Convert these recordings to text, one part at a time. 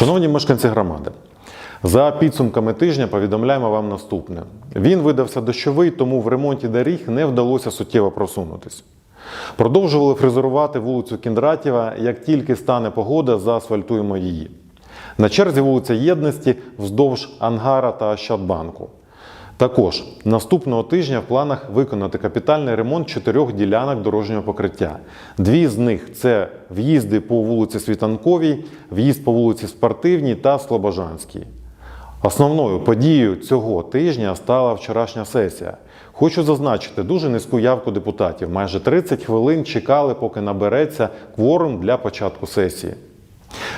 Шановні мешканці громади, за підсумками тижня повідомляємо вам наступне: він видався дощовий, тому в ремонті доріг не вдалося суттєво просунутись. Продовжували фрезерувати вулицю Кіндратєва. Як тільки стане погода, заасфальтуємо її. На черзі вулиця Єдності вздовж Ангара та Ощадбанку. Також наступного тижня в планах виконати капітальний ремонт чотирьох ділянок дорожнього покриття. Дві з них це в'їзди по вулиці Світанковій, в'їзд по вулиці Спортивній та Слобожанській. Основною подією цього тижня стала вчорашня сесія. Хочу зазначити дуже низьку явку депутатів. Майже 30 хвилин чекали, поки набереться кворум для початку сесії.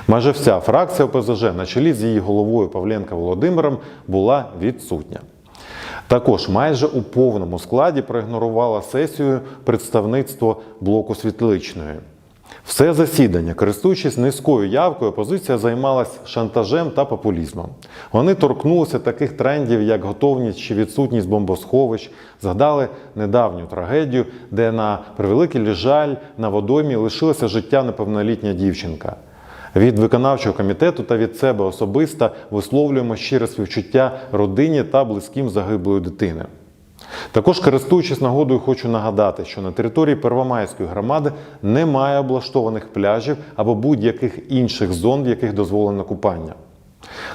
Майже вся фракція ОПЗЖ на чолі з її головою Павленка Володимиром була відсутня. Також майже у повному складі проігнорувала сесію представництво блоку світличної. Все засідання, користуючись низькою явкою, опозиція займалась шантажем та популізмом. Вони торкнулися таких трендів, як готовність чи відсутність бомбосховищ, згадали недавню трагедію, де на превеликий жаль на водоймі лишилося життя неповнолітня дівчинка. Від виконавчого комітету та від себе особисто висловлюємо щире співчуття родині та близьким загиблої дитини. Також, користуючись нагодою, хочу нагадати, що на території Первомайської громади немає облаштованих пляжів або будь-яких інших зон, в яких дозволено купання.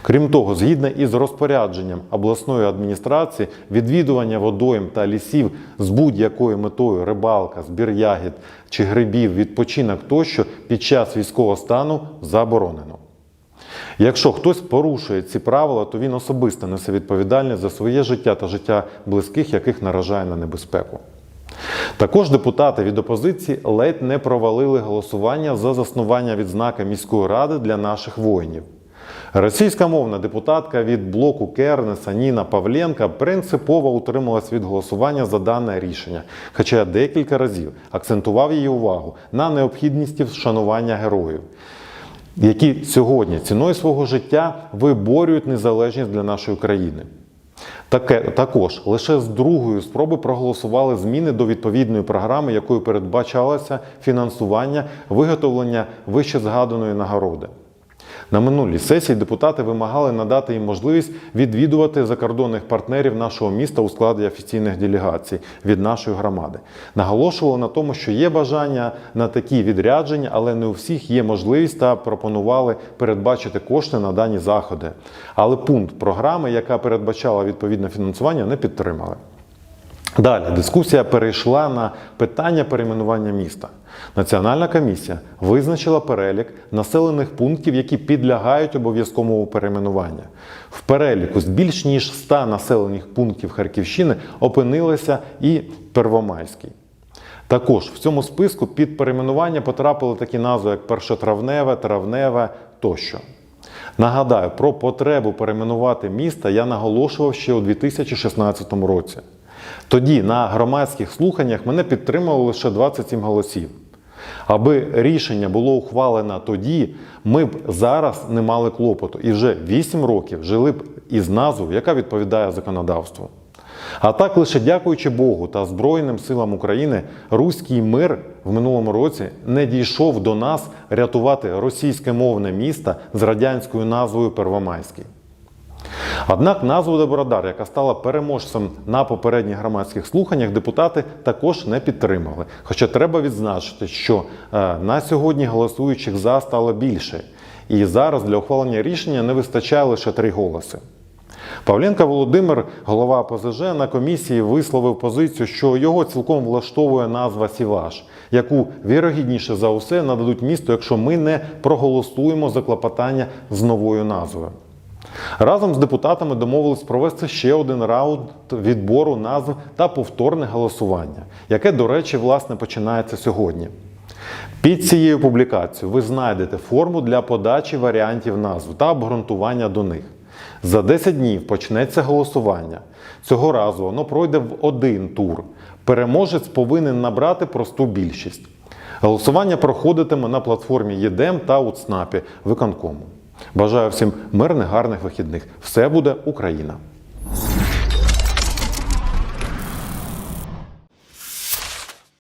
Крім того, згідно із розпорядженням обласної адміністрації, відвідування водойм та лісів з будь-якою метою рибалка, збір ягід чи грибів, відпочинок тощо під час військового стану заборонено. Якщо хтось порушує ці правила, то він особисто несе відповідальність за своє життя та життя близьких, яких наражає на небезпеку. Також депутати від опозиції ледь не провалили голосування за заснування відзнаки міської ради для наших воїнів. Російськомовна депутатка від блоку Кернеса Ніна Павленка принципово утрималась від голосування за дане рішення, хоча декілька разів акцентував її увагу на необхідності вшанування героїв, які сьогодні ціною свого життя виборюють незалежність для нашої країни. Таке, також лише з другої спроби проголосували зміни до відповідної програми, якою передбачалося фінансування виготовлення вище згаданої нагороди. На минулій сесії депутати вимагали надати їм можливість відвідувати закордонних партнерів нашого міста у складі офіційних делегацій від нашої громади. Наголошували на тому, що є бажання на такі відрядження, але не у всіх є можливість та пропонували передбачити кошти на дані заходи. Але пункт програми, яка передбачала відповідне фінансування, не підтримали. Далі дискусія перейшла на питання перейменування міста. Національна комісія визначила перелік населених пунктів, які підлягають обов'язковому перейменуванню. В переліку з більш ніж 100 населених пунктів Харківщини опинилися і Первомайський. Також в цьому списку під перейменування потрапили такі назви, як першотравневе, травневе тощо. Нагадаю, про потребу перейменувати міста я наголошував ще у 2016 році. Тоді на громадських слуханнях мене підтримало лише 27 голосів. Аби рішення було ухвалено тоді, ми б зараз не мали клопоту і вже 8 років жили б із назвою, яка відповідає законодавству. А так, лише дякуючи Богу та Збройним силам України, руський мир в минулому році не дійшов до нас рятувати російське мовне місто з радянською назвою Первомайський. Однак назву Добродар, яка стала переможцем на попередніх громадських слуханнях, депутати також не підтримали. Хоча треба відзначити, що е, на сьогодні голосуючих за стало більше, і зараз для ухвалення рішення не вистачає лише три голоси. Павленко Володимир, голова ОПЗЖ, на комісії висловив позицію, що його цілком влаштовує назва Сіваш, яку вірогідніше за усе нададуть місту, якщо ми не проголосуємо за клопотання з новою назвою. Разом з депутатами домовились провести ще один раунд відбору назв та повторне голосування, яке, до речі, власне починається сьогодні. Під цією публікацією ви знайдете форму для подачі варіантів назв та обґрунтування до них. За 10 днів почнеться голосування. Цього разу воно пройде в один тур. Переможець повинен набрати просту більшість. Голосування проходитиме на платформі ЄДЕМ та у ЦНАПі виконкому. Бажаю всім мирних, гарних вихідних. Все буде Україна!